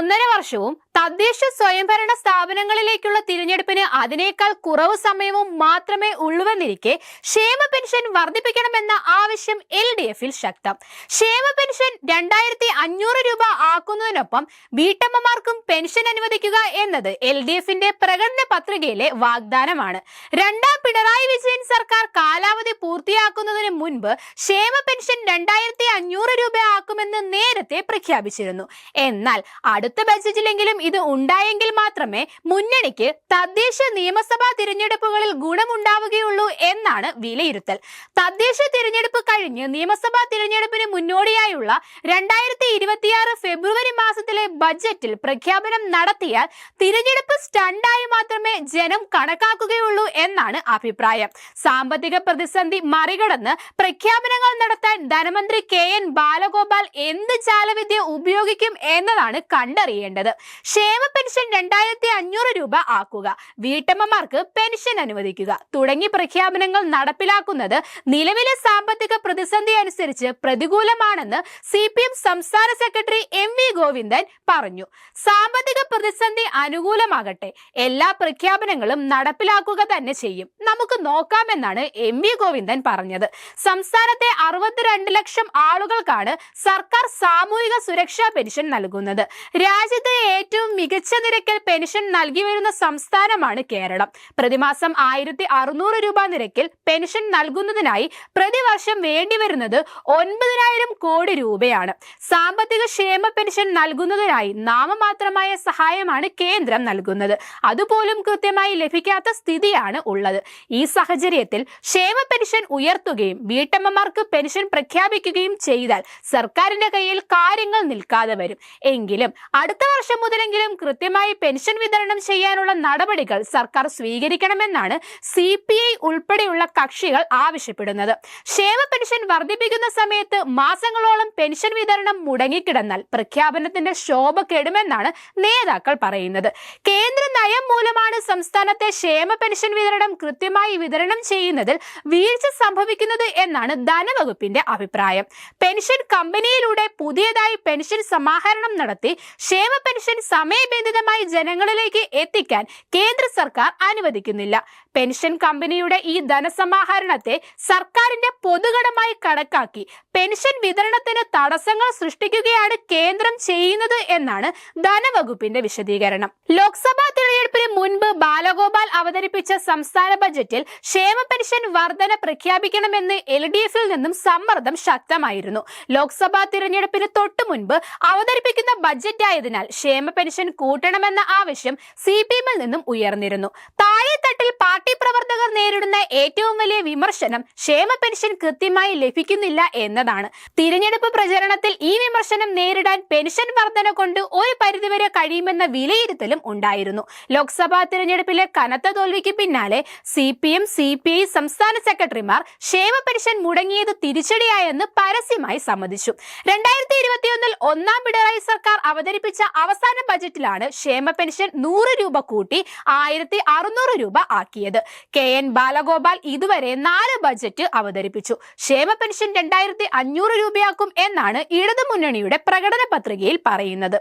ഒന്നര വർഷവും തദ്ദേശ സ്വയംഭരണ സ്ഥാപനങ്ങളിലേക്കുള്ള തിരഞ്ഞെടുപ്പിന് അതിനേക്കാൾ കുറവ് സമയവും മാത്രമേ ഉള്ളുവെന്നിരിക്കെ ക്ഷേമ പെൻഷൻ വർദ്ധിപ്പിക്കണമെന്ന ആവശ്യം എൽ ഡി എഫിൽ ശക്തം. ക്ഷേമ പെൻഷൻ രണ്ടായിരത്തി അഞ്ഞൂറ് രൂപ ആക്കുന്നതിനൊപ്പം വീട്ടമ്മമാർക്കും പെൻഷൻ അനുവദിക്കുക എന്നത് എൽ ഡി എഫിന്റെ പ്രകടന പത്രികയിലെ വാഗ്ദാനമാണ്. രണ്ടാം പിണറായി വിജയൻ സർക്കാർ കാലാവധി പൂർത്തിയാക്കുന്നതിന് മുൻപ് ക്ഷേമ പെൻഷൻ രണ്ടായിരത്തി അഞ്ഞൂറ് രൂപ ആക്കുമെന്ന് നേരത്തെ പ്രഖ്യാപിച്ചിരുന്നു. എന്നാൽ അടുത്ത ബജറ്റിലെങ്കിലും ഇത് ഉണ്ടായെങ്കിൽ മാത്രമേ മുന്നണിക്ക് തദ്ദേശ നിയമസഭാ തിരഞ്ഞെടുപ്പുകളിൽ ഗുണമുണ്ടാവുകയുള്ളൂ എന്നാണ് വിലയിരുത്തൽ. തദ്ദേശ തിരഞ്ഞെടുപ്പ് കഴിഞ്ഞ് നിയമസഭാ തിരഞ്ഞെടുപ്പിന് മുന്നോടിയായുള്ള രണ്ടായിരത്തി ഇരുപത്തിയാറ് ഫെബ്രുവരി മാസത്തിലെ ബജറ്റിൽ പ്രഖ്യാപനം നടത്തിയാൽ തിരഞ്ഞെടുപ്പ് സ്റ്റണ്ടായി മാത്രമേ ജനം കണക്കാക്കുകയുള്ളൂ എന്നാണ് അഭിപ്രായം. സാമ്പത്തിക പ്രതിസന്ധി മറികടന്ന് പ്രഖ്യാപനങ്ങൾ നടത്താൻ ധനമന്ത്രി കെ എൻ ബാലഗോപാൽ എന്ത് ജാലവിദ്യ ഉപയോഗിക്കും എന്നതാണ് കണ്ടറിയേണ്ടത്. ക്ഷേമ പെൻഷൻ രണ്ടായിരത്തി അഞ്ഞൂറ് രൂപ ആക്കുക. വീട്ടമ്മമാർക്ക് പെൻഷൻ അനുവദിക്കുക. തുടങ്ങി പ്രഖ്യാപനങ്ങൾ നടപ്പിലാക്കുന്നത് നിലവിലെ സാമ്പത്തിക പ്രതിസന്ധി അനുസരിച്ച് പ്രതികൂലമാണെന്ന് സി സംസ്ഥാന സെക്രട്ടറി എം വി ഗോവിന്ദൻ പറഞ്ഞു. സാമ്പത്തിക പ്രതിസന്ധി അനുകൂലമാകട്ടെ എല്ലാ പ്രഖ്യാപനങ്ങളും നടപ്പിലാക്കുക തന്നെ ചെയ്യും. നമുക്ക് നോക്കാമെന്നാണ് എം വി ഗോവിന്ദൻ പറഞ്ഞത്. സംസ്ഥാനത്തെ അറുപത്തിരണ്ട് ലക്ഷം ആളുകൾക്കാണ് സർക്കാർ സാമൂഹിക സുരക്ഷാ പെൻഷൻ നൽകുന്നത്. രാജ്യത്തെ ഏറ്റവും മികച്ച നിരക്കിൽ പെൻഷൻ നൽകി വരുന്ന സംസ്ഥാനമാണ് കേരളം. പ്രതിമാസം ആയിരത്തി അറുന്നൂറ് രൂപ നിരക്കിൽ പെൻഷൻ നൽകുന്നതിനായി പ്രതിവർഷം വേണ്ടിവരുന്നത് ഒൻപതിനായിരം കോടി രൂപയാണ്. സാമ്പത്തിക ക്ഷേമ പെൻഷൻ നൽകുന്നതിനായി നാമമാത്രമായ സഹായമാണ് കേന്ദ്രം നൽകുന്നത്. അതുപോലും കൃത്യമായി ലഭിക്കാത്ത സ്ഥിതിയാണ് ഉള്ളത്. ഈ സാഹചര്യത്തിൽ ക്ഷേമ പെൻഷൻ ഉയർത്തുകയും വീട്ടമ്മമാർക്ക് പെൻഷൻ പ്രഖ്യാപിക്കുകയും ചെയ്താൽ സർക്കാരിന്റെ കയ്യിൽ കാര്യങ്ങൾ നിൽക്കാതെ വരും. എങ്കിലും അടുത്ത വർഷം മുതലെങ്കിലും കൃത്യമായി പെൻഷൻ വിതരണം ചെയ്യാനുള്ള നടപടികൾ സർക്കാർ സ്വീകരിക്കണമെന്നാണ് സി പി ഐ ഉൾപ്പെടെയുള്ള കക്ഷികൾ ആവശ്യപ്പെടുന്നത്. ക്ഷേമ പെൻഷൻ വർദ്ധിപ്പിക്കുന്ന സമയത്ത് മാസങ്ങളോളം പെൻഷൻ വിതരണം മുടങ്ങിക്കിടന്നാൽ പ്രഖ്യാപനത്തിന്റെ ശോഭ കെടുമെന്നാണ് നേതാക്കൾ പറയുന്നത്. കേന്ദ്ര നയം മൂലമാണ് സംസ്ഥാനത്തെ ക്ഷേമ പെൻഷൻ വിതരണം കൃത്യമായി വിതരണം ചെയ്യുന്നതിൽ വീഴ്ച സംഭവിക്കുന്നത് എന്നാണ് ധനവകുപ്പിന്റെ അഭിപ്രായം. പെൻഷൻ കമ്പനിയിലൂടെ പുതിയതായി പെൻഷൻ സമാഹരണം നടത്തി ക്ഷേമ പെൻഷൻ സമയബന്ധിതമായി ജനങ്ങളിലേക്ക് എത്തിക്കാൻ കേന്ദ്ര സർക്കാർ അനുവദിക്കുന്നില്ല. പെൻഷൻ കമ്പനിയുടെ ഈ ധനസമാഹരണത്തെ സർക്കാരിന്റെ പൊതുകടമായി കണക്കാക്കി പെൻഷൻ വിതരണത്തിന് തടസ്സങ്ങൾ സൃഷ്ടിക്കുകയാണ് കേന്ദ്രം ചെയ്യുന്നത് എന്നാണ് ധനവകുപ്പിന്റെ വിശദീകരണം. ലോക്സഭാ തിരഞ്ഞെടുപ്പിന് മുൻപ് ബാലഗോപാൽ അവതരിപ്പിച്ച സംസ്ഥാന ബജറ്റിൽ ക്ഷേമ പെൻഷൻ വർധന പ്രഖ്യാപിക്കണമെന്ന് എൽ ഡി എഫിൽ നിന്നും സമ്മർദ്ദം ശക്തമായിരുന്നു. ലോക്സഭാ തിരഞ്ഞെടുപ്പിന് തൊട്ടു മുൻപ് അവതരിപ്പിക്കുന്ന ബജറ്റ് ആയതിനാൽ ക്ഷേമ പെൻഷൻ കൂട്ടണമെന്ന ആവശ്യം സി പി എമ്മിൽ നിന്നും ഉയർന്നിരുന്നു. താഴെത്തട്ടിൽ നേരിടുന്ന ഏറ്റവും വലിയ വിമർശനം ക്ഷേമ പെൻഷൻ കൃത്യമായി ലഭിക്കുന്നില്ല എന്നതാണ്. തിരഞ്ഞെടുപ്പ് പ്രചരണത്തിൽ ഈ വിമർശനം നേരിടാൻ പെൻഷൻ വർധന കൊണ്ട് ഒരു പരിധിവരെ കഴിയുമെന്ന വിലയിരുത്തലും ഉണ്ടായിരുന്നു. ലോക്സഭാ തിരഞ്ഞെടുപ്പിലെ കനത്ത തോൽവിക്ക് പിന്നാലെ C P M C P I സംസ്ഥാന സെക്രട്ടറിമാർ ക്ഷേമ പെൻഷൻ മുടങ്ങിയത് തിരിച്ചടിയായെന്ന് പരസ്യമായി സമ്മതിച്ചു. രണ്ടായിരത്തി ഇരുപത്തിയൊന്നിൽ ഒന്നാം പിണറായി സർക്കാർ അവതരിപ്പിച്ച അവസാന ബജറ്റിലാണ് ക്ഷേമ പെൻഷൻ നൂറ് രൂപ കൂട്ടി ആയിരത്തി അറുന്നൂറ് രൂപ ആക്കിയത്. കെ. ബാലഗോപാൽ ഇതുവരെ നാല് ബജറ്റ് അവതരിപ്പിച്ചു. ക്ഷേമ പെൻഷൻ രണ്ടായിരത്തി അഞ്ഞൂറ് രൂപയാക്കും എന്നാണ് ഇടതുമുന്നണിയുടെ പ്രകടന പത്രികയിൽ പറയുന്നത്.